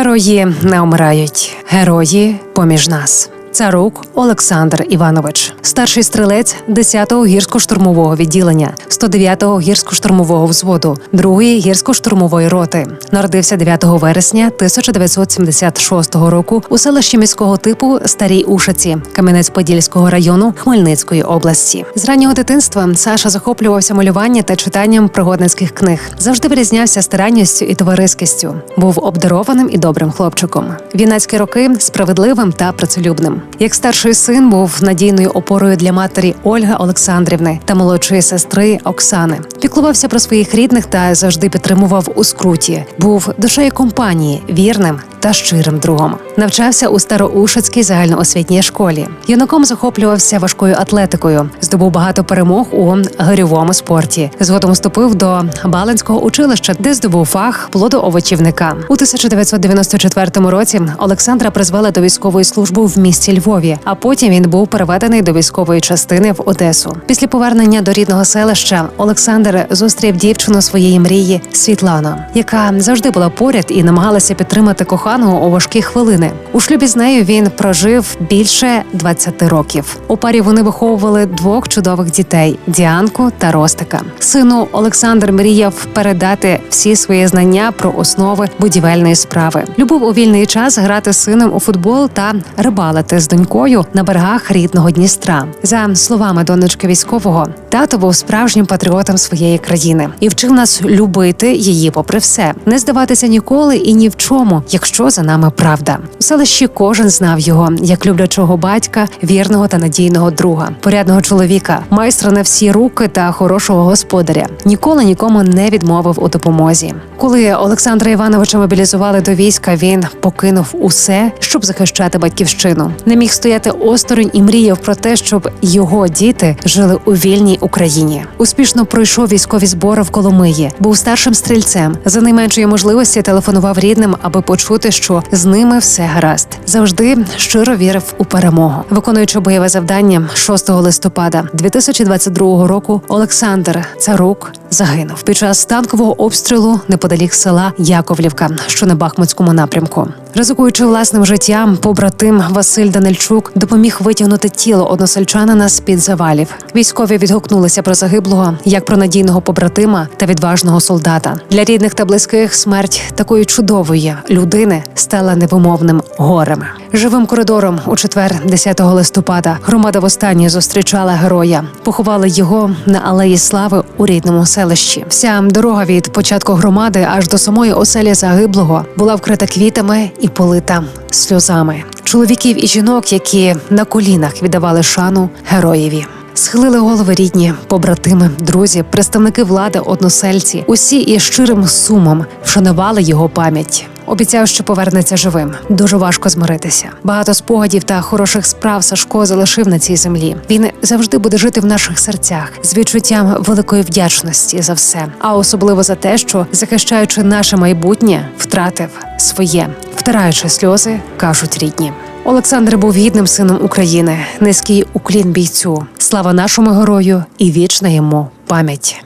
Герої не умирають, герої поміж нас. Царук Олександр Іванович, старший стрілець 10-го гірсько-штурмового відділення, 109-го гірсько-штурмового взводу, 2-ї гірсько-штурмової роти. Народився 9 вересня 1976 року у селищі міського типу Старій Ушаці Кам'янець-Подільського району Хмельницької області. З раннього дитинства Саша захоплювався малюванням та читанням пригодницьких книг. Завжди вирізнявся старанністю і товариськістю. Був обдарованим і добрим хлопчиком. В юнацькі роки справедливим та працелюбним. Як старший син був надійною опорою для матері Ольги Олександрівни та молодшої сестри Оксани. Піклувався про своїх рідних та завжди підтримував у скруті. Був душею компанії, вірним та щирим другом. Навчався у Староушицькій загальноосвітній школі. Юнаком захоплювався важкою атлетикою, здобув багато перемог у горьовому спорті. Згодом вступив до Баленського училища, де здобув фах плодоовочівника. У 1994 році Олександра призвали до військової служби в місті Львові, а потім він був переведений до військової частини в Одесу. Після повернення до рідного селища Олександр зустрів дівчину своєї мрії Світлану, яка завжди була поряд і намагалася підтримати коханого у важкі хвилини. У шлюбі з нею він прожив більше 20 років. У парі вони виховували двох чудових дітей Діанку та Ростика. Сину Олександр мріяв передати всі свої знання про основи будівельної справи. Любив у вільний час грати з сином у футбол та рибалити з донькою на берегах рідного Дністра. За словами донечки військового, тато був справжнім патріотом своєї країни і вчив нас любити її, попри все, не здаватися ніколи і ні в чому, якщо за нами правда. У селищі кожен знав його як люблячого батька, вірного та надійного друга, порядного чоловіка, майстра на всі руки та хорошого господаря. Ніколи нікому не відмовив у допомозі. Коли Олександра Івановича мобілізували до війська, він покинув усе, щоб захищати батьківщину. Не міг стояти осторонь і мріяв про те, щоб його діти жили у вільній Україні. Успішно пройшов військові збори в Коломиї, був старшим стрільцем. За найменшої можливості телефонував рідним, аби почути, що з ними все гаразд. Завжди щиро вірив у перемогу. Виконуючи бойове завдання 6 листопада 2022 року, Олександр Царук загинув під час танкового обстрілу неподалік села Яковлівка, що на Бахмутському напрямку. Ризикуючи власним життям, побратим Василь Данильчук допоміг витягнути тіло односельчанина з під завалів. Військові відгукнулися про загиблого як про надійного побратима та відважного солдата. Для рідних та близьких смерть такої чудової людини стала невимовним горем. Живим коридором у четвер, 10 листопада, громада востаннє зустрічала героя. Поховали його на алеї слави у рідному селищі. Вся дорога від початку громади аж до самої оселі загиблого була вкрита квітами і полита сльозами. Чоловіків і жінок, які на колінах віддавали шану героєві. Схилили голови рідні, побратими, друзі, представники влади, односельці. Усі із щирим сумом вшанували його пам'ять. Обіцяв, що повернеться живим. Дуже важко змиритися. Багато спогадів та хороших справ Сашко залишив на цій землі. Він завжди буде жити в наших серцях з відчуттям великої вдячності за все, а особливо за те, що захищаючи наше майбутнє, втратив своє, втираючи сльози, кажуть рідні. Олександр був гідним сином України. Низький уклін бійцю. Слава нашому герою і вічна йому пам'ять.